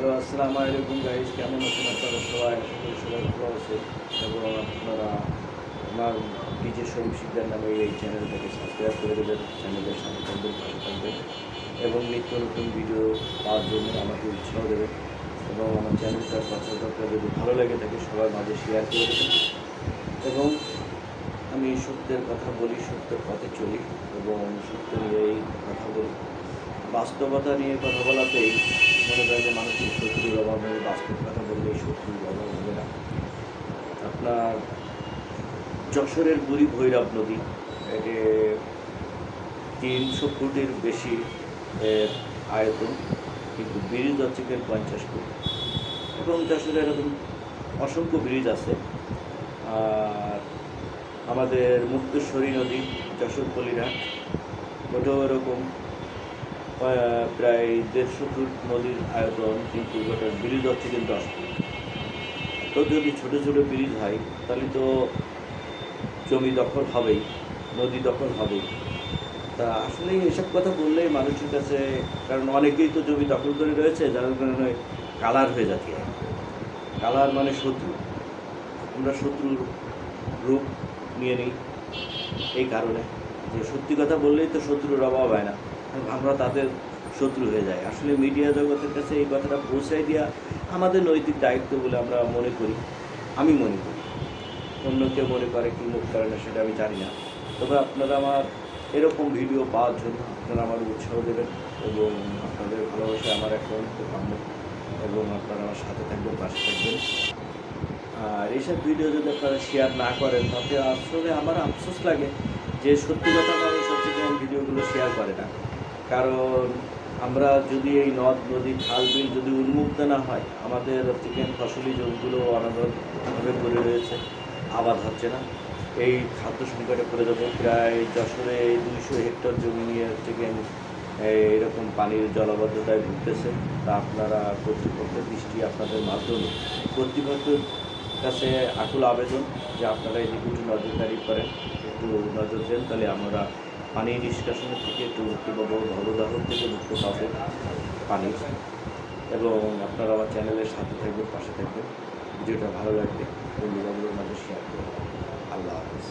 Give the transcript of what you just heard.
Hello, আসসালামু আলাইকুম guys কেমন আছেন আপনারা সবাই? সবাই ভালো আছে এবং আপনারা আমার ডিজে শরীফ শিকদার নামে এই চ্যানেলটাকে সাবস্ক্রাইব করে দেবেন চ্যানেলের সাথে থাকবেন, পাশে থাকবেন। এবং নিত্য নতুন ভিডিও পাওয়ার জন্য আমাকে উৎসাহ দেবেন। এবং আমার চ্যানেলটার কথাটা আপনার যদি ভালো লাগে থাকে, সবার মাঝে শেয়ার করে দেবেন। এবং আমি সত্যের কথা বলি, সত্যের পথে চলি। এবং সত্য নিয়েই কথা বলি বাস্তবতা নিয়ে কথা বলাতেই মনে করেন যে মানুষের নেই বাস্তব কথা বললে শত্রুর অভাব হবে না। আপনার যশোরের বুড়ি ভৈরব নদী এটি তিনশো ফুটের বেশি আয়তন, কিন্তু ব্রিজ হচ্ছে গিয়ে পঞ্চাশ ফুট। এবং যশোরে এরকম অসংখ্য ব্রিজ আছে। আর আমাদের মুক্তেশ্বরী নদী, যশোর কলিঘাট ওটাও এরকম প্রায় দেড়শো ফুট নদীর আয়তন কিন্তু ওটার ব্রিজ হচ্ছে কিন্তু দশ ফুট তো যদি ছোটো ছোটো ব্রিজ হয়, তাহলে তো জমি দখল হবেই, নদী দখল হবেই। তা আসলে এসব কথা বললেই মানুষের কাছে, কারণ অনেকেই তো জমি দখল করে রয়েছে যার কারণে কালার হয়ে যাচ্ছে। কালার মানে শত্রু। আমরা শত্রুর রূপ নিয়ে নিই, এই কারণে। যে সত্যি কথা বললেই তো শত্রুর অভাব হয় না। আমরা তাদের শত্রু হয়ে যাই। আসলে মিডিয়া জগতের কাছে এই কথাটা পৌঁছাই দেওয়া আমাদের নৈতিক দায়িত্ব বলে আমরা মনে করি। আমি মনে করি। অন্য কেউ মনে করে কি মুখ করে না সেটা আমি জানি না। তবে আপনারা আমার এরকম ভিডিও পাওয়ার জন্য আপনারা আমার উৎসাহ দেবেন এবং আপনাদের ভালোবাসা আমার এখন কাম্য এবং আপনারা আমার সাথে থাকবেন, পাশে থাকবেন। আর এইসব ভিডিও যদি আপনারা শেয়ার না করেন, তাতে আসলে আমার আফসোস লাগে যে সত্যি কথা মানুষ হচ্ছে ভিডিওগুলো শেয়ার করে না। কারণ আমরা যদি এই নদ, নদী, খাল, বিল যদি উন্মুক্ত না হয়, আমাদের চিকেন ফসলি জমিগুলো অনাদরভাবে পড়ে রয়েছে, আবাদ হচ্ছে না। এই খাদ্য সংকটে পড়ে যাব। প্রায় যশোরে দুইশো হেক্টর জমি নিয়ে চিকেন এরকম পানির জলাবদ্ধতায় ভুগতেছে। তা আপনারা কর্তৃপক্ষের দৃষ্টি আপনাদের মাধ্যমে। কর্তৃপক্ষের কাছে আকুল আবেদন যে আপনারা এদিকে একটু নজরদারি করেন। একটু নজর দেন তাহলে আমরা পানি নিষ্কাশনের থেকে একটু মুক্তি পাবো। ভবদাহ থেকে মুক্ত পাবো পানি। এবং আপনারা আমার চ্যানেলের সাথে থাকবেন, পাশে থাকবেন। ভিডিওটা ভালো লাগবে বন্ধু বান্ধবের মাঝে শেয়ার করবেন। আল্লাহ হাফিজ।